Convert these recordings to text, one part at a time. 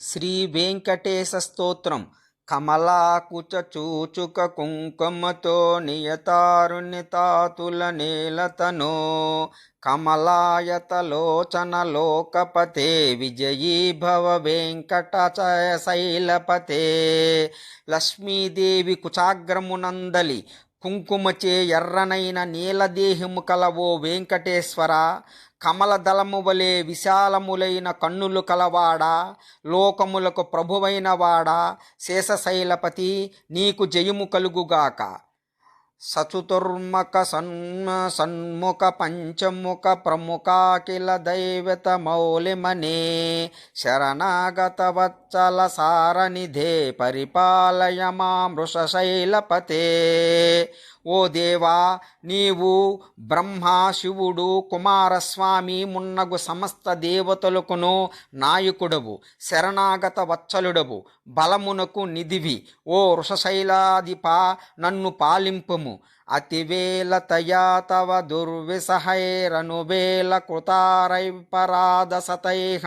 శ్రీ వెంకటేశ స్తోత్రం. కమలాకుచ చూచుక కుంకుమతో నియతారుణితాతుల నేలతనో. కమలాయతలోచన లోకపతే విజయీ భవ వెంకటచయ శైలపతే. లక్ష్మీదేవి కుచాగ్రమునందలి కుంకుమచే ఎర్రనైన నీలదేహము కలవో వెంకటేశ్వర. కమలదళము వలె విశాలములైన కన్నులు కలవాడా? లోకములకు ప్రభువైన వాడా? శేషశైలపతి నీకు జయము కలుగుగాక. సచుతుర్మక సన్మ సన్ముఖ పంచముఖ ప్రముఖాఖిల దైవత మౌలిమనే. శరణాగత వత్సల సారనిధే పరిపాలయ మామృషశైలపతే ఓ దేవా నీవు బ్రహ్మ శివుడు కుమారస్వామి మున్నగు సమస్త దేవతలకును నాయకుడవు శరణాగత వత్సలుడవు బలమునకు నిధివి. ఓ వృషశైలాధిప నన్ను పాలింపుము. అతివేలతయా తవ దుర్విసహైరనువేల కృతారైపరాధసతైహ.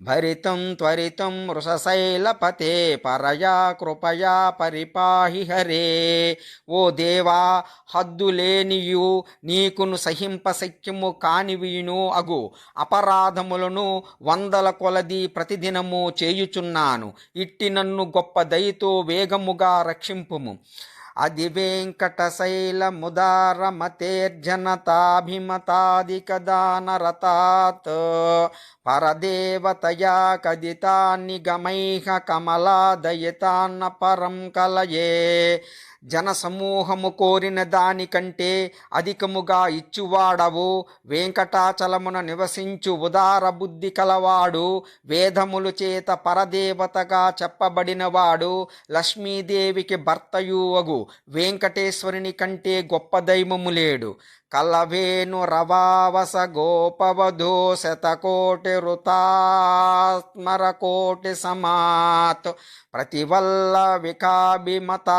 భరితం త్వరితం వృషశైలపతే పరయా కృపయా పరిపాహి హరే. ఓ దేవా హద్దులేనియు నీకును సహింపశక్యము కానివియును అగు. అపరాధములను వందల కొలది ప్రతిదినము చేయుచున్నాను. ఇట్టి నన్ను గొప్ప దయతో వేగముగా రక్షింపుము. అది వెంకటశైల ముదారమతేర్జనతాభిమతాదికదానరతాత్ పరదేవతయా కదితాన్ని గమైహ కమలాదయతాన్న పరం కలయే. జనసమూహము కోరిన దానికంటే అధికముగా ఇచ్చువాడవు. వెంకటాచలమున నివసించు ఉదార బుద్ధి కలవాడు. వేదములు చేత పరదేవతగా చెప్పబడినవాడు. లక్ష్మీదేవికి భర్తయువగు వెంకటేశ్వరుని కంటే గొప్ప దైవము లేడు. కలవేను రవావస గోపవధో శతకోటి రుతాస్మర కోటి సమాత్ ప్రతివల్ల వికాభిమత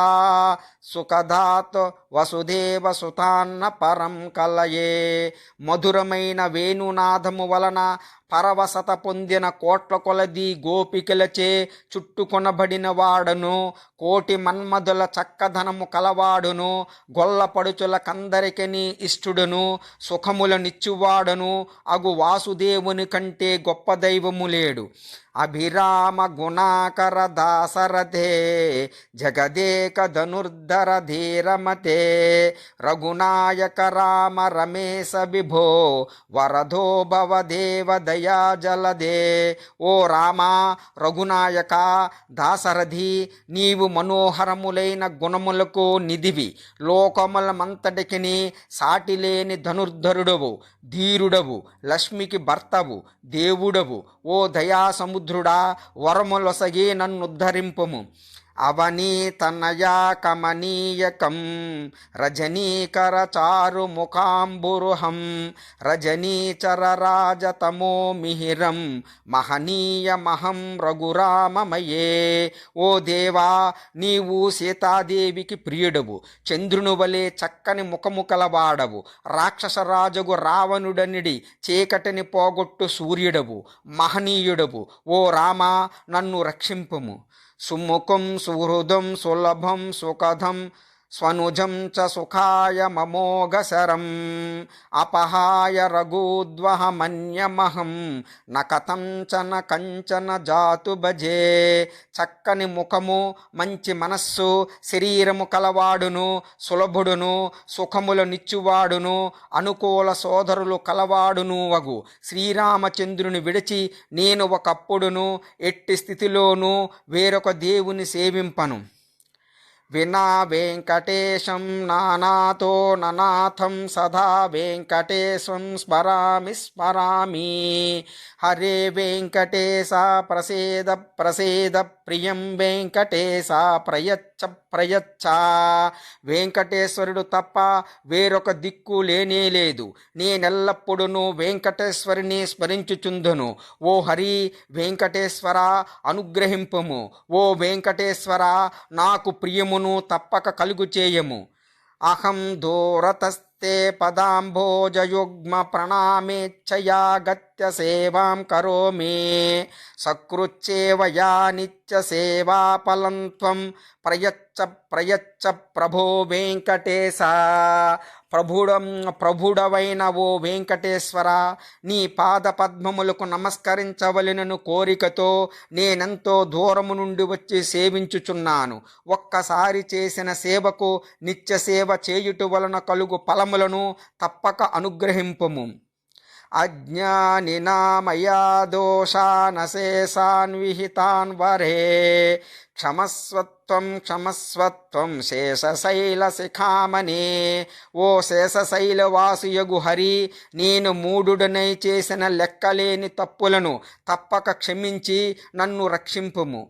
సుఖదాత్ వసుదేవ సుతాన్న పరం కలయే. మధురమైన వేణునాథము వలన పరవశత పొందిన కోట్ల కొలది గోపికలచే చుట్టుకొనబడిన వాడను. కోటి మన్మధుల చక్కధనము కలవాడును. గొల్లపడుచుల కందరికని ఇష్టుడును. సుఖములనిచ్చువాడను అగు వాసుదేవుని కంటే గొప్ప దైవము లేడు. అభిరామ గుణాకర దాసరథే జగదేక ధనుర్ధర ధీరమతే రఘునాయక రామ రమేశ విభో వరధో భవ దేవ దయా జలదే. ఓ రామ రఘునాయక దాసరథి నీవు మనోహరములైన గుణములకు నిధివి. లోకములమంతటికి సాటిలేని ధనుర్ధరుడవు ధీరుడవు లక్ష్మికి భర్తవు దేవుడవు ఓ దయా సముద్రుడా వరములొసగి నన్నుద్ధరింపుము అవనీతనయా కమనీయకం రజనీకర చారు ముఖాంబురుహం రజనీచర రాజతమో మిహిరం మహనీయమహం రఘురామమయే. ఓ దేవా నీవు సీతాదేవికి ప్రియుడవు. చంద్రుని వలె చక్కని ముఖము కలవాడవు రాక్షసరాజగు రావణుడనిడి చీకటిని పోగొట్టు సూర్యుడవు. మహనీయుడవు. ఓ రామా నన్ను రక్షింపుము. सुमुखम सुहृदम सुलभम सुखदं సుఖదం స్వనుజం సుఖాయ మమోఘశరం. అపహాయ రఘూద్వహమన్యమహం. న కథంచన కంచన జాతు భజే. చక్కని ముఖము మంచి మనస్సు శరీరము కలవాడును సులభుడును సుఖముల నిచ్చువాడును అనుకూల సోదరులు కలవాడును వగు. శ్రీరామచంద్రుని విడిచి నేను ఒకప్పుడును ఎట్టి స్థితిలోనూ వేరొక దేవుని సేవింపను. వినా వెంకటేశం నానాతో ననాథం సదా వెంకటేశం స్మరామి స్మరామి. హరే వెంకటేశ ప్రసేద ప్రసేద ప్రియం వెంకటేశ ప్రయచ్చ ప్రయచ్చా. వెంకటేశ్వరుడు తప్ప వేరొక దిక్కు లేనే లేదు. నేనెల్లప్పుడూ వెంకటేశ్వరిని స్మరించుచుందును. ఓ హరి వెంకటేశ్వర అనుగ్రహింపము. ఓ వెంకటేశ్వర నాకు ప్రియమును తప్పక కలుగు చేయము అహం దూరతస్తే పదాంభోజయుగ్మ ప్రణామేచ్ఛయా గచ్చ సేవాం కరోమి సకృచ్చేవ యా నిత్య సేవా త్వం ప్రయచ్చ ప్రయచ్చ ప్రభో వెంకటేశ ప్రభుడం ప్రభుడవైన ఓ వెంకటేశ్వర నీ పాద పద్మములకు నమస్కరించవలెనను కోరికతో నేనెంతో దూరము నుండి వచ్చి సేవించుచున్నాను. ఒక్కసారి చేసిన సేవకు నిత్య సేవ చేయుట వలన కలుగు ఫలములను తప్పక అనుగ్రహింపము. అజ్ఞానినామయా దోషానశేషాన్ విహితాన్ వరే. క్షమస్వత్వం క్షమస్వత్వం శేషశైల శిఖామణి ఓ శేషశైల వాసుయగు హరి నేను మూడుడనై చేసిన లెక్కలేని తప్పులను తప్పక క్షమించి నన్ను రక్షింపుము.